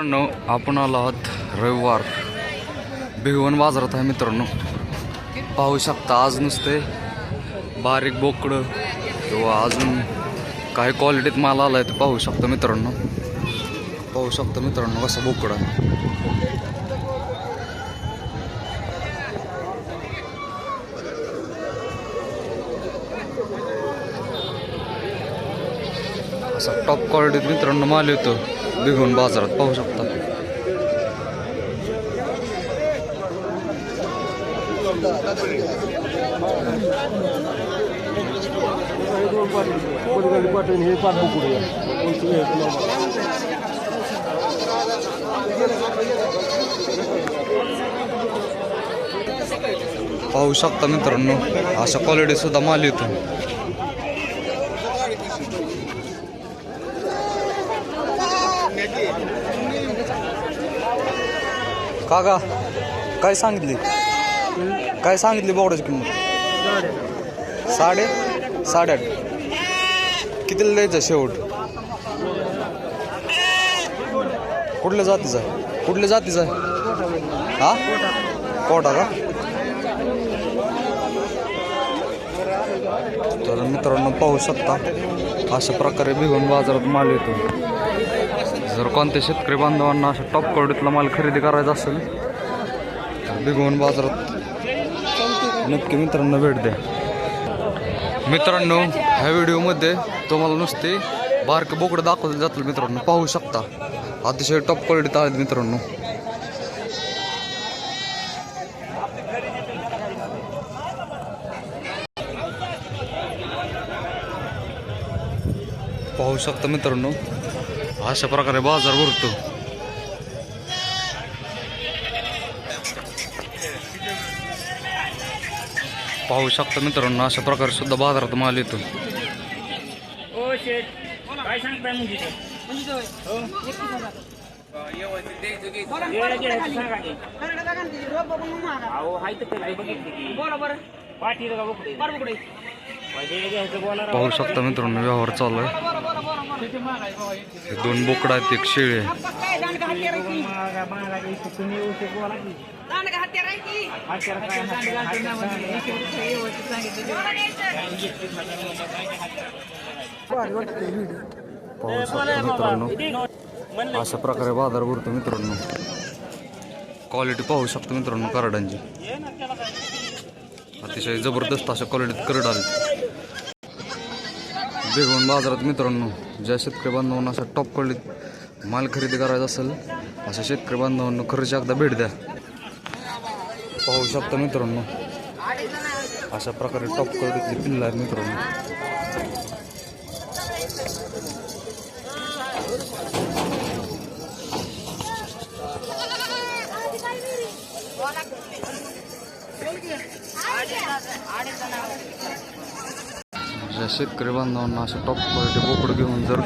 मित्रांनो आपण आलो आहोत रविवार. भिगवण बाजारात आहे मित्रांनो. पाहू शकता आज नुसते बारीक बोकडं किंवा अजून काही क्वालिटीत माल आला आहे ते पाहू शकता मित्रांनो. पाहू शकता मित्रांनो कसा बोकडा असा टॉप क्वालिटीत मित्रांनो माल येतो भिगवण बाजारात पाहू शकता पाहू शकता मित्रांनो अशा क्वालिटी सुद्धा माल येतो काका काय सांगितली? काय सांगितली बोकडाची किंमत? साडे? साडेआठ. कितीला द्यायचं शेवट? कुठल्या जातीचा? आहे कुठल्या जातीचा? आहे हा? कोटा का? तर मित्रांनो पाहू शकता. अशा प्रकारे भिगून बाजारात माल येतो. जर कोणत्या शेतकरी बांधवांना अशा टॉप क्वालिटीतला माल खरेदी करायचा असेल तर भिगवण बाजारात नक्की मित्रांनो भेट द्या. मित्रांनो ह्या व्हिडिओमध्ये तुम्हाला नुसते बारके बोकडं दाखवले जातील मित्रांनो. पाहू शकता. अतिशय टॉप क्वालिटीत आहेत मित्रांनो. पाहू शकता मित्रांनो. अशा प्रकारे बाजार भरतो. पाहू शकता मित्रांनो अशा प्रकारे सुद्धा बाजारात माल येतो. की. पाठी पाहू शकता मित्रांनो व्यवहार चालू आहे. दोन बोकडा आहेत एक शेळी आहे. पाहू शकता मित्रांनो अशा प्रकारे बाजार भरतो मित्रांनो. क्वालिटी पाहू शकता मित्रांनो करडांची. अतिशय जबरदस्त अशा क्वालिटीत करड आले बेगवून बाजारात मित्रांनो ज्या शेतकरी बांधवांना असं टॉप क्वालिटीत माल खरेदी करायचा असेल अशा शेतकरी बांधवांना खर्च एकदा भेट द्या. पाहू शकता मित्रांनो अशा प्रकारे टॉप क्वालिटीतली पिल्लं आहेत मित्रांनो. ज्या शेतकरी बांधवांना अशा टॉप क्वालिटी बोकड घेऊन जर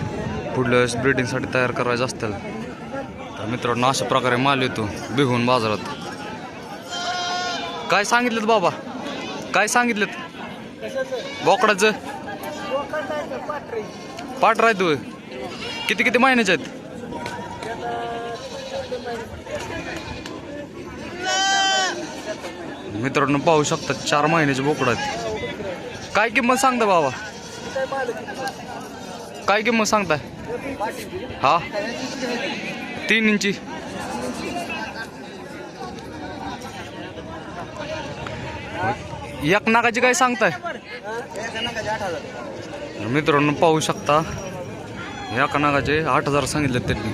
पुढल्या वेळेस ब्रिडिंगसाठी तयार करायचं असतील तर मित्रांनो अशा प्रकारे माल येतो बिघून बाजारात. काय सांगितलेत बाबा? काय सांगितलेत? बोकडाचं? पाठ राहतो किती किती महिन्याचे आहेत? मित्रांनो पाहू शकतात चार महिन्याचे बोकड आहेत. काय किंमत सांगता बाबा? काय किंमत सांगताय? हा? तीन इंची. एक नागाची काय सांगताय? मित्रांनो पाहू शकता. एका नागाचे आठ हजार सांगितले त्यांनी.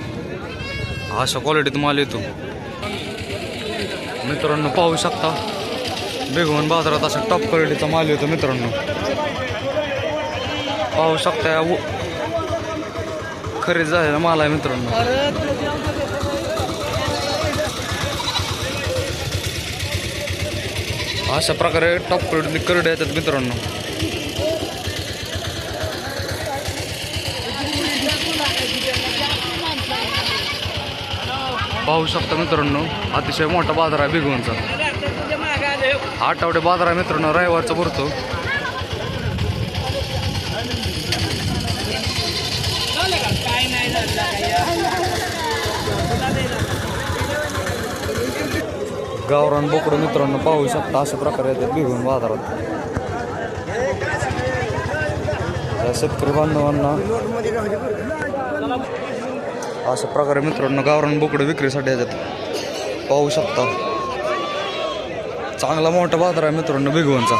अशा क्वालिटीत माल येतो. मित्रांनो पाहू शकता. बेगवन बाजारात असा टॉप क्वालिटीचा माल येतो मित्रांनो. पाहू शकता या खरेदी झालेला माल आहे मित्रांनो. अशा प्रकारे टॉप क्वालिटीतली करडे येतात मित्रांनो. पाहू शकता मित्रांनो अतिशय मोठा बाजार आहे भिगवणचा आठवडे बाजार आहे मित्रांनो रविवारचा भरतो काय नाही झालं काय गावरान बोकडं मित्रांनो पाहू शकता अशा प्रकारे येतात भिगून बाजारात. या शेतकरी बांधवांना अशा प्रकारे मित्रांनो गावरान बोकडं विक्रीसाठी येतात. पाहू शकता. चांगला मोठा बाजार आहे मित्रांनो भिगवणचा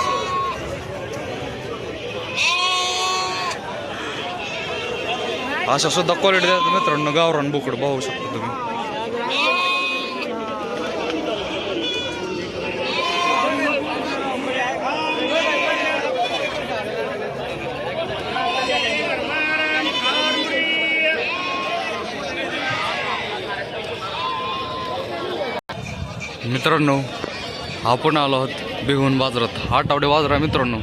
अशा सुद्धा क्वालिटी देतात मित्रांनो गावरान बोकडं पाहू शकता तुम्ही. मित्रांनो आपण आलो आहोत बिहून बाजारात. आठवडे बाजार आहे मित्रांनो.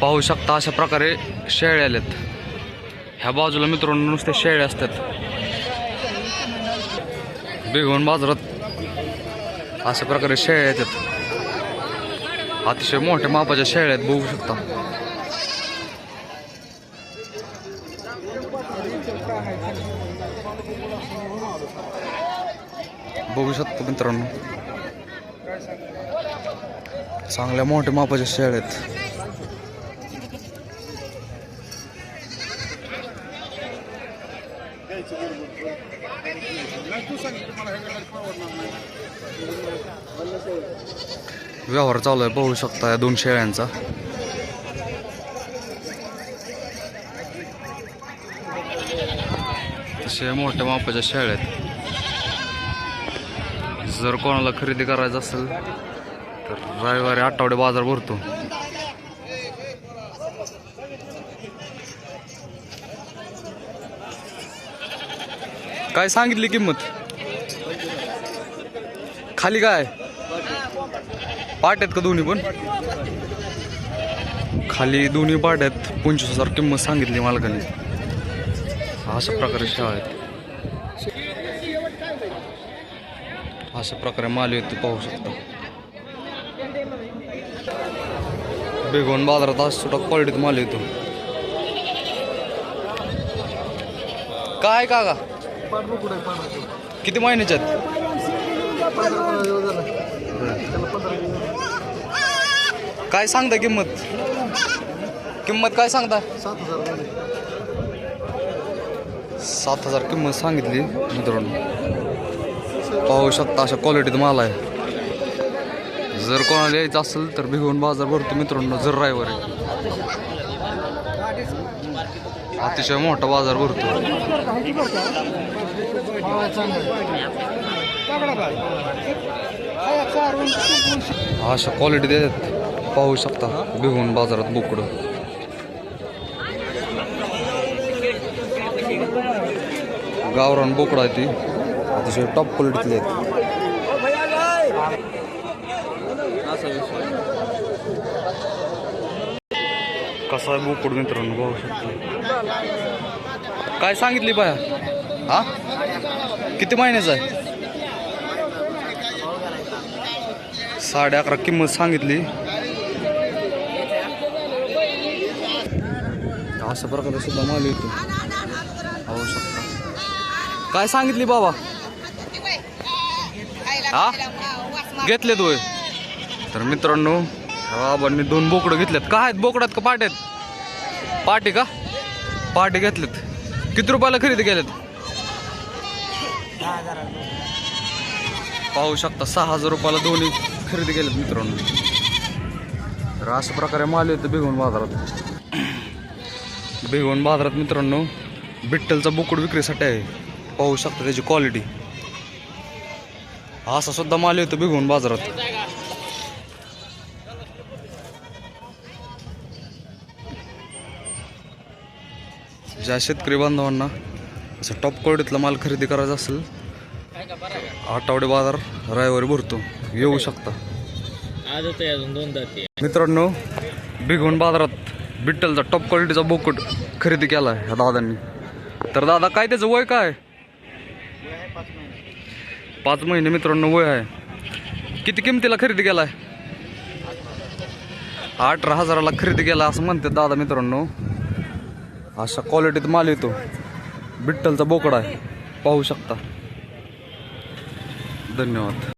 पाहू शकता अशा प्रकारे शेळ्या आल्यात. ह्या बाजूला मित्रांनो नुसते शेळ्या असतात. बिघून बाजारात अशा प्रकारे शेळ्या येतात. अतिशय मोठ्या मापाच्या शेळ्या आहेत बघू शकता. बघू शकतो मित्रांनो. चांगल्या मोठ्या मापाच्या शेळ्या आहेत. व्यवहार चालू आहे पाहू शकता या दोन शेळ्यांचा. तसे मोठ्या मापाच्या शेळ्या आहेत. जर कोणाला खरेदी करायचं असेल तर रविवारी आठवडे बाजार भरतो. काय सांगितली किंमत? खाली काय? पाट आहेत का दोन्ही पण? खाली दोन्ही पाट आहेत पंचवीस हजार किंमत सांगितली मालकाने. अशा प्रकारे शेळ्या आहेत अशा प्रकारे माल येतो पाहू शकता. बेगोन बाजारात आज सुद्धा क्वालिटीत माल येतो. काय का गा किती महिन्याच्या काय सांगता किंमत? किंमत काय सांगता? सात हजार सात हजार किंमत सांगितली मित्रांनो. पाहू शकता अशा क्वालिटीत माल आहे. जर कोणाला यायचं असेल तर भिगवून बाजार भरतो मित्रांनो जर ड्रायव्हर आहे अतिशय मोठा बाजार भरतो. अशा क्वालिटी देतात. पाहू शकता भिगवून बाजारात बोकडं. गावरान बोकडा आहे ती. अतिशय टॉप क्वालिटीतले आहेत. कसा आहे बोकड मित्रांनो? पाहू शकतो. काय सांगितली बाया? हा? किती महिन्याचा आहे? साडे अकरा किंमत सांगितली. अशा प्रकारे सुद्धा माल येतो. पाहू शकता. काय सांगितली बाबा? हा? घेतलेत होय. तर मित्रांनो बाबांनी दोन बोकडं घेतलेत. का आहेत? बोकडात का पाट्यात? आहेत पाटे का? पाटे घेतलेत. किती रुपयाला खरेदी केलेत पाहू शकता सहा हजार रुपयाला दोन्ही खरेदी केलेत मित्रांनो. तर अशा प्रकारे माल येतो बेगून बाजारात. बेगून बाजारात मित्रांनो बिट्टलचा बोकड विक्रीसाठी आहे. पाहू शकता त्याची क्वालिटी असा सुद्धा माल येतो बिघून बाजारात. ज्या शेतकरी बांधवांना असं टॉप क्वालिटीतला माल खरेदी करायचा असेल आठवडे बाजार रविवारी भरतो. येऊ शकता. मित्रांनो बिघून बाजारात बिट्टलचा टॉप क्वालिटीचा बोकट खरेदी केला आहे ह्या दादांनी. तर दादा काय त्याचं वय काय? पाच महिने मित्रांनो वय आहे. किती किमतीला खरेदी केला आहे अठरा हजाराला खरेदी केला असं म्हणतात दादा मित्रांनो. अशा क्वालिटीत माल येतो. बिट्टलचा बोकडा आहे. पाहू शकता. धन्यवाद.